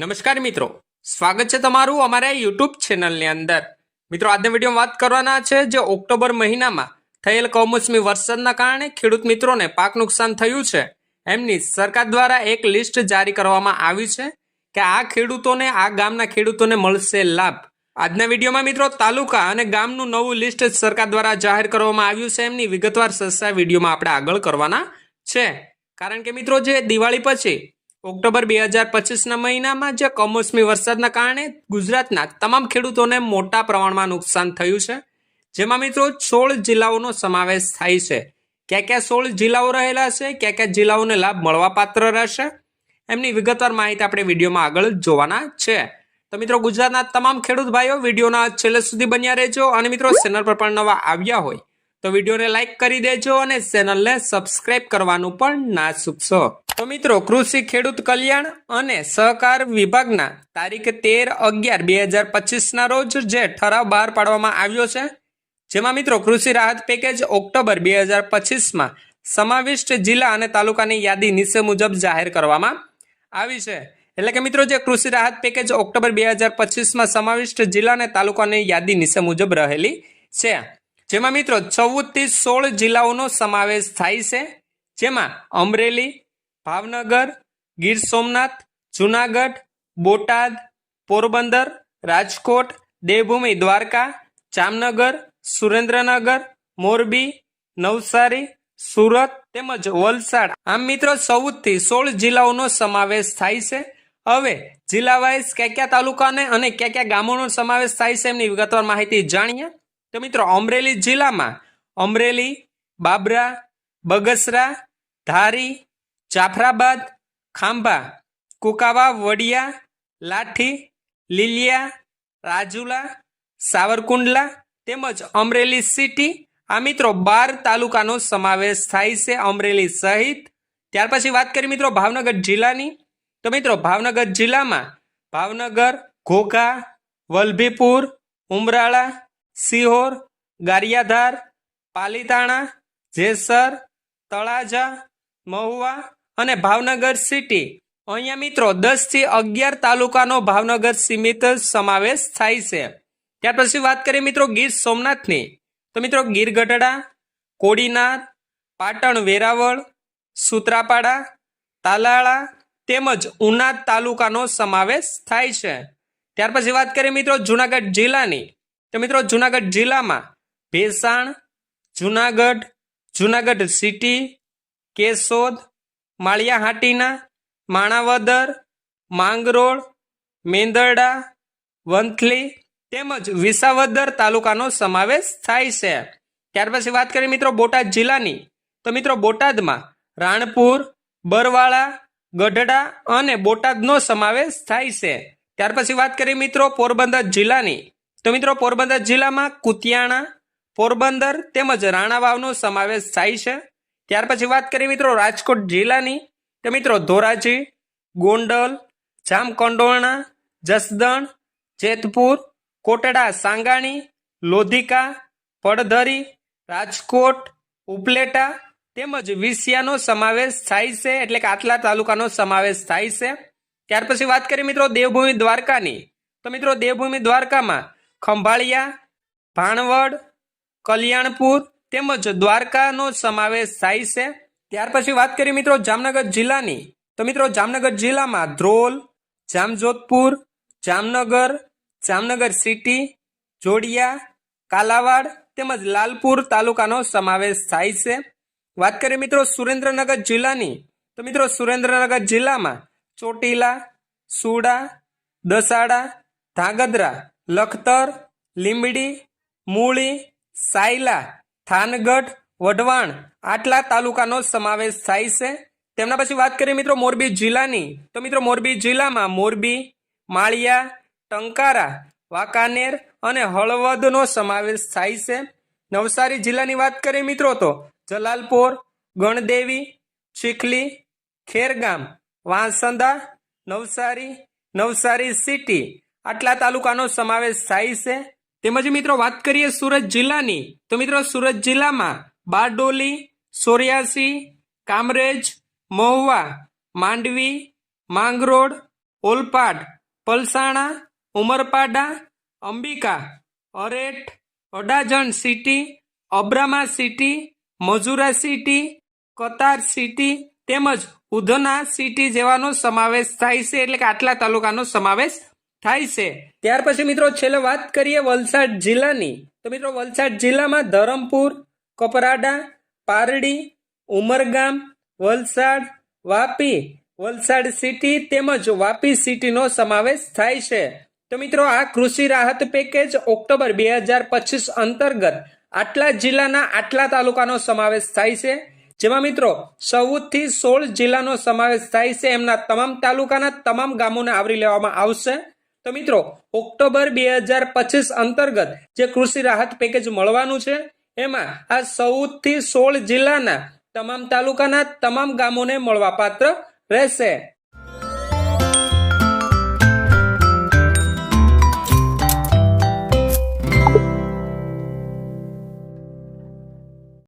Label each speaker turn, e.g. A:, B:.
A: નમસ્કાર મિત્રો. સ્વાગત છે તમારું અમારા યુટ્યુબ ચેનલની અંદર. મિત્રો, આજના વિડીયોમાં વાત કરવાના છે જે ઓક્ટોબર મહિનામાં થયેલ કમોસમી વરસાદના કારણે ખેડૂત મિત્રોને પાક નુકસાન થયું છે. એમની સરકાર દ્વારા એક લિસ્ટ જારી કરવામાં આવી છે કે આ ખેડૂતોને, આ ગામના ખેડૂતોને મળશે લાભ. આજના વિડીયોમાં મિત્રો, તાલુકા અને ગામનું નવું લિસ્ટ સરકાર દ્વારા જાહેર કરવામાં આવ્યું છે. એમની વિગતવાર ચર્ચા વિડીયોમાં આપણે આગળ કરવાના છે. કારણ કે મિત્રો, જે દિવાળી પછી ઓક્ટોબર બે હજાર પચીસના મહિનામાં જે કમોસમી વરસાદના કારણે ગુજરાતના તમામ ખેડૂતોને મોટા પ્રમાણમાં નુકસાન થયું છે. જેમાં મિત્રો સોળ જિલ્લાઓનો સમાવેશ થાય છે. ક્યાં ક્યાં સોળ જિલ્લાઓ રહેલા છે, ક્યાં ક્યાં જિલ્લાઓને લાભ મળવાપાત્ર રહેશે, એમની વિગતવાર માહિતી આપણે વિડીયોમાં આગળ જોવાના છે. તો મિત્રો ગુજરાતના તમામ ખેડૂત ભાઈઓ, વિડીયોના છેલ્લે સુધી બન્યા રહેજો અને મિત્રો ચેનલ પર પણ નવા આવ્યા હોય તો વિડીયોને લાઇક કરી દેજો અને ચેનલને સબસ્ક્રાઇબ કરવાનું પણ ના ચૂકશો તો મિત્રો, કૃષિ, ખેડૂત કલ્યાણ અને સહકાર વિભાગના તારીખ તેર અગિયાર બે હજાર પચીસના રોજ જે ઠરાવ બહાર પાડવામાં આવ્યો છે, જેમાં મિત્રો, કૃષિ રાહત પેકેજ ઓક્ટોબર બે હજાર પચીસમાં સમાવિષ્ટ જિલ્લા અને તાલુકાની યાદી નીચે મુજબ જાહેર કરવામાં આવી છે. એટલે કે મિત્રો, જે કૃષિ રાહત પેકેજ ઓક્ટોબર બે હજાર પચીસમાં સમાવિષ્ટ જિલ્લા અને તાલુકાની યાદી નીચે મુજબ રહેલી છે. જેમાં મિત્રો ચૌદથી સોળ જિલ્લાઓનો સમાવેશ થાય છે. જેમાં અમરેલી ભાવનગર, ગીર સોમનાથ, જુનાગઢ, બોટાદ, પોરબંદર, રાજકોટ, દેવભૂમિ, દ્વારકા, જામનગર, સુરેન્દ્રનગર, મોરબી, નવસારી, સુરત તેમજ વલસાડ. આમ મિત્રો, ચૌદથી સોળ જિલ્લાઓનો સમાવેશ થાય છે. હવે જિલ્લા વાઇઝ કયા કયા તાલુકાને અને કયા કયા ગામોનો સમાવેશ થાય છે એમની વિગતવાર માહિતી જાણીએ. તો મિત્રો, અમરેલી જિલ્લામાં અમરેલી, બાબરા, બગસરા, ધારી જાફરાબાદ, ખાંભા, કુકાવા, વડિયા, લાઠી, લીલિયા, રાજુલા, સાવરકુંડલા તેમજ અમરેલી સિટી. આ મિત્રો બાર તાલુકાનો સમાવેશ થાય છે અમરેલી સહિત. ત્યાર પછી વાત કરીએ મિત્રો ભાવનગર જિલ્લાની. તો મિત્રો ભાવનગર જિલ્લામાં ભાવનગર, ઘોઘા, વલભીપુર, ઉમરાળા, સિહોર, ગારિયાધાર, પાલીતાણા, જેસર, તળાજા, મહુવા અને ભાવનગર સિટી. અહીંયા મિત્રો દસથી અગિયાર તાલુકાનો ભાવનગર સીમિત સમાવેશ થાય છે. ત્યાર પછી વાત કરીએ મિત્રો ગીર સોમનાથની. તો મિત્રો ગીર ગઢડા, કોડીનાર, પાટણ વેરાવળ, સુત્રાપાડા, તાલાળા તેમજ ઉના તાલુકાનો સમાવેશ થાય છે. ત્યાર પછી વાત કરીએ મિત્રો જુનાગઢ જિલ્લાની. તો મિત્રો જુનાગઢ જિલ્લામાં ભેસાણ, જુનાગઢ જુનાગઢ સિટી, કેશોદ માળિયાહાટીના માણાવદર, માંગરોળ, મેંદરડા, વંથલી તેમજ વિસાવદર તાલુકાનો સમાવેશ થાય છે. ત્યાર પછી વાત કરીએ મિત્રો બોટાદ જિલ્લાની. તો મિત્રો બોટાદમાં રાણપુર, બરવાળા, ગઢડા અને બોટાદનો સમાવેશ થાય છે. ત્યાર પછી વાત કરીએ મિત્રો પોરબંદર જિલ્લાની. તો મિત્રો પોરબંદર જિલ્લામાં કુતિયાણા, પોરબંદર તેમજ રાણાવાવનો સમાવેશ થાય છે. ત્યાર પછી વાત કરીએ મિત્રો રાજકોટ જિલ્લાની. તો મિત્રો ધોરાજી, ગોંડલ જામકંડોરણા જસદણ, જેતપુર, કોટડા, સાંગાણી, લોધિકા, પડધરી, રાજકોટ, ઉપલેટા તેમજ વિસિયાનો સમાવેશ થાય છે એટલે કે આટલા તાલુકાનો સમાવેશ થાય છે. ત્યાર પછી વાત કરીએ મિત્રો દેવભૂમિ દ્વારકાની. તો મિત્રો દેવભૂમિ દ્વારકામાં ખંભાળિયા, ભાણવડ, કલ્યાણપુર તેમજ દ્વારકાનો સમાવેશ થાય છે. ત્યાર પછી વાત કરીએ મિત્રો જામનગર જિલ્લાની. તો મિત્રો જામનગર જિલ્લામાં ધ્રોલ, જામજોધપુર, જામનગર જામનગર સિટી, જોડિયા, કાલાવાડ તેમજ લાલપુર તાલુકાનો સમાવેશ થાય છે. વાત કરીએ મિત્રો સુરેન્દ્રનગર જિલ્લાની. તો મિત્રો સુરેન્દ્રનગર જિલ્લામાં ચોટીલા, સુડા, દસાડા, ધાગધ્રા, લખતર, લીંબડી, મૂળી, સાયલા થાનગઢ, વઢવાણ આટલા તાલુકાનો સમાવેશ થાય છે. તેમના પછી વાત કરીએ મિત્રો મોરબી જિલ્લાની. તો મિત્રો મોરબી જિલ્લામાં મોરબી, માળિયા, ટંકારા, વાંકાનેર અને હળવદનો સમાવેશ થાય છે. નવસારી જિલ્લાની વાત કરીએ મિત્રો તો જલાલપોર, ગણદેવી, ચીખલી, ખેરગામ, વાંસંદા, નવસારી નવસારી સિટી આટલા તાલુકાનો સમાવેશ થાય છે. તેમજ મિત્રો વાત કરીએ સુરત જિલ્લાની, તો મિત્રો સુરત જિલ્લામાં Bardoli, Soryasi, Kamrej, Mahuva, Mandvi, Mangrol, Olpad, Palsana, Umarpada, Ambika, Areth, Adajan city Abrama city Majura city Katar city તેમજ ઉધના સિટી જેવાનો સમાવેશ થાય છે. એટલે કે આટલા તાલુકાનો સમાવેશ થાય છે. ત્યાર પછી મિત્રો છેલ્લે વાત કરીએ વલસાડ જિલ્લાની. તો મિત્રો વલસાડ જિલ્લામાં ધરમપુર, કપરાડા, પારડી, ઉમરગામ, વલસાડ, વાપી, વલસાડ સિટી તેમજ વાપી સિટીનો સમાવેશ થાય છે. તો મિત્રો આ કૃષિ રાહત પેકેજ ઓક્ટોબર બે હજાર પચીસ અંતર્ગત આટલા જિલ્લાના આટલા તાલુકાનો સમાવેશ થાય છે. જેમાં મિત્રો ચૌદથી સોળ જિલ્લાનો સમાવેશ થાય છે. એમના તમામ તાલુકાના તમામ ગામોને આવરી લેવામાં આવશે. તો મિત્રો, ઓક્ટોબર બે હજાર પચીસ અંતર્ગત જે કૃષિ રાહત પેકેજ મળવાનું છે, એમાં આ સૌથી સોળ જિલ્લાના તમામ તાલુકાના તમામ ગામોને મળવાપાત્ર રહેશે.